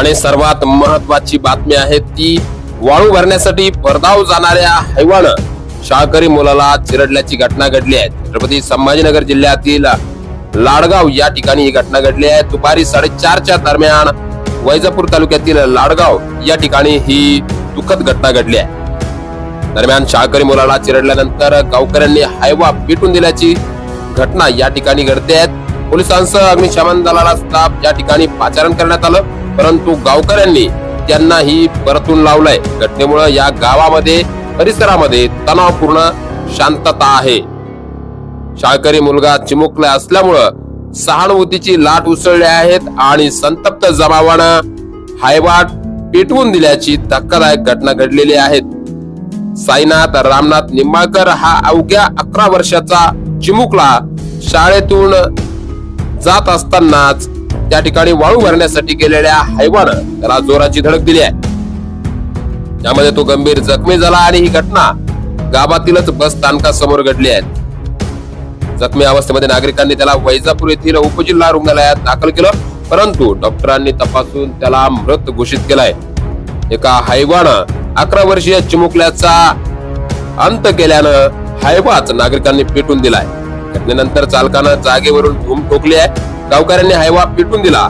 आणि सर्वात महत्वाची बातमी आहे ती वाळू भरण्यासाठी परदाव जाणाऱ्या हैवान शाळकरी मुलाला चिरडल्याची घटना घडली आहे. छत्रपती संभाजीनगर जिल्ह्यातील लाडगाव या ठिकाणी ही घटना घडली आहे. दुपारी साडेचारच्या दरम्यान वैजापूर तालुक्यातील लाडगाव या ठिकाणी ही दुःखद घटना घडली आहे. दरम्यान शाळकरी मुलाला चिरडल्यानंतर गावकऱ्यांनी हायवा पिटून दिल्याची घटना या ठिकाणी घडते. आहेत पोलिसांसह अग्निशमन दलाला स्टाफ या ठिकाणी पाचारण करण्यात आलं. परंतु गावकऱ्यांनी त्यांनाही परतून लावलंय. घटनेमुळे या गावामध्ये परिसरामध्ये तणावपूर्ण शांतता आहे. शाळकरी मुलगा चिमुकला असल्यामुळं सहानुभूतीची लाट उसळली आहेत आणि संतप्त जमावानं हायवाट पेटवून दिल्याची धक्कादायक घटना घडलेली आहेत. साईनाथ रामनाथ निंबाळकर हा अवघ्या अकरा वर्षाचा चिमुकला शाळेतून जात असतानाच त्या ठिकाणी वाळू भरण्यासाठी गेलेल्या हैवानं त्याला जोराची धडक दिली आहे. त्यामध्ये तो गंभीर जखमी झाला आणि ही घटना गावातीलच बस स्थानकासमोर घडली आहे. जखमी अवस्थेमध्ये नागरिकांनी त्याला वैजापूर येथील उपजिल्हा रुग्णालयात दाखल केलं परंतु डॉक्टरांनी तपासून त्याला मृत घोषित केलाय. एका हैवानं अकरा वर्षीय चिमुकल्याचा अंत केल्यानं हायवाच नागरिकांनी पेटून दिलाय. घटनेनंतर चालकानं जागेवरून धूम ठोकली आहे. गावकऱ्यांनी हायवा पिटून दिला.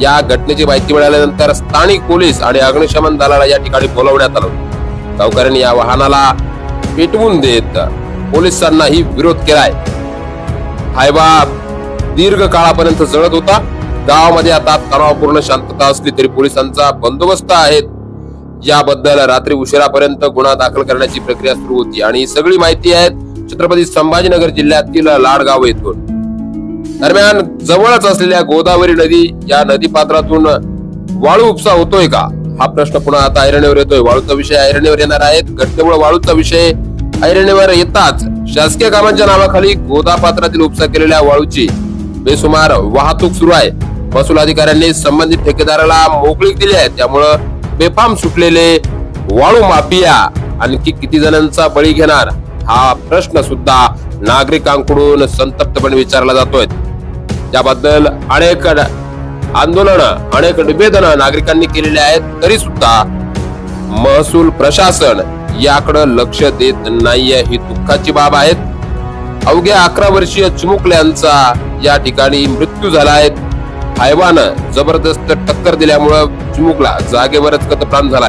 या घटनेची माहिती मिळाल्यानंतर स्थानिक पोलीस आणि अग्निशमन दलाला या ठिकाणी बोलवण्यात आलं. गावकऱ्यांनी या वाहनाला पेटवून देत पोलिसांनाही विरोध केलाय. हायवा दीर्घ काळापर्यंत जळत होता. गावामध्ये आता तणावपूर्ण शांतता असली तरी पोलिसांचा बंदोबस्त आहे. याबद्दल रात्री उशिरापर्यंत गुन्हा दाखल करण्याची प्रक्रिया सुरू होती. आणि सगळी माहिती आहे छत्रपती संभाजीनगर जिल्ह्यातील लाडगाव येथून. दरम्यान जवळच असलेल्या गोदावरी नदी या नदी पात्रातून वाळू उपसा होतोय का? हा प्रश्न पुन्हा आता ऐरणीवर येतोय. वाळूचा विषय ऐरणीवर येणार आहेत. घटनेमुळे वाळूचा विषय ऐरणीवर येताच शासकीय कामांच्या नावाखाली गोदा पात्रातील उपसा केलेल्या वाळूची बेसुमार वाहतूक सुरू आहे. महसूल अधिकाऱ्यांनी संबंधित ठेकेदाराला मोकळीक दिली आहे. त्यामुळं बेफाम सुटलेले वाळू माफिया आणखी किती जणांचा बळी घेणार हा प्रश्न सुद्धा नागरिकांकडून संतप्तपणे विचारला जातोय. त्याबद्दल अनेक आंदोलन अनेक निवेदन नागरिकांनी केलेले आहेत तरी सुद्धा महसूल प्रशासन याकडे लक्ष देत नाहीये ही दुःखाची बाब आहे अवघ्या अकरा वर्षीय चिमुकल्यांचा या ठिकाणी मृत्यू झाला आहे. हैवानं जबरदस्त टक्कर दिल्यामुळं चिमुकला जागेवरच कतप्राण झाला